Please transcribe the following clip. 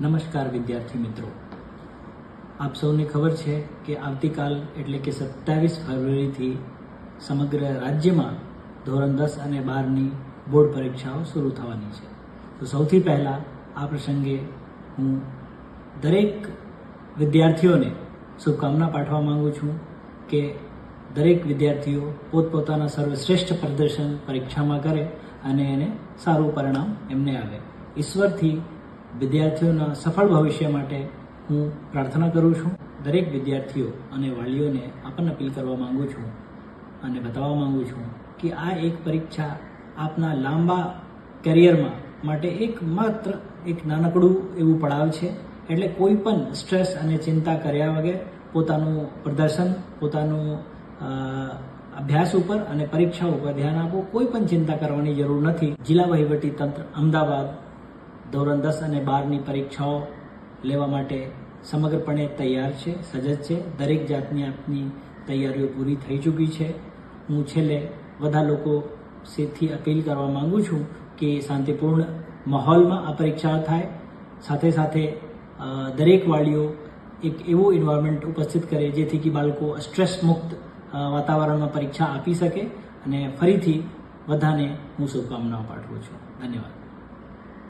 નમસ્કાર વિદ્યાર્થી મિત્રો. આપ સૌને ખબર છે કે આવતીકાલ એટલે કે સત્તાવીસ ફેબ્રુઆરીથી સમગ્ર રાજ્યમાં ધોરણ દસ અને બારની બોર્ડ પરીક્ષાઓ શરૂ થવાની છે. તો સૌથી પહેલાં આ પ્રસંગે હું દરેક વિદ્યાર્થીઓને શુભકામના પાઠવા માગું છું કે દરેક વિદ્યાર્થીઓ પોતપોતાના સર્વશ્રેષ્ઠ પ્રદર્શન પરીક્ષામાં કરે અને એને સારું પરિણામ એમને આવે ઈશ્વરથી વિદ્યાર્થીઓના સફળ ભવિષ્ય માટે હું પ્રાર્થના કરું છું. દરેક વિદ્યાર્થીઓ અને વાલીઓને આપણને અપીલ કરવા માંગુ છું અને બતાવવા માંગુ છું કે આ એક પરીક્ષા આપના લાંબા કરિયરમાં માટે એક માત્ર એક નાનકડું એવું પડાવ છે. એટલે કોઈ પણ સ્ટ્રેસ અને ચિંતા કર્યા વગર પોતાનું પ્રદર્શન, પોતાનું અભ્યાસ ઉપર અને પરીક્ષા ઉપર ધ્યાન આપો. કોઈ પણ ચિંતા કરવાની જરૂર નથી. જિલ્લા વહીવટી તંત્ર અમદાવાદ ધોરણ દસ અને બારની પરીક્ષાઓ લેવા માટે સમગ્રપણે તૈયાર છે, સજજ છે. દરેક જાતની આપની તૈયારીઓ પૂરી થઈ ચૂકી છે. હું છેલ્લે બધા લોકો સેથી અપીલ કરવા માગું છું કે શાંતિપૂર્ણ માહોલમાં આ પરીક્ષાઓ થાય. સાથે સાથે દરેક વાલીઓ એક એવું એન્વાયરમેન્ટ ઉપસ્થિત કરે જેથી કે બાળકો સ્ટ્રેસ મુક્ત વાતાવરણમાં પરીક્ષા આપી શકે અને ફરીથી બધાને હું શુભકામનાઓ પાઠવું છું. ધન્યવાદ.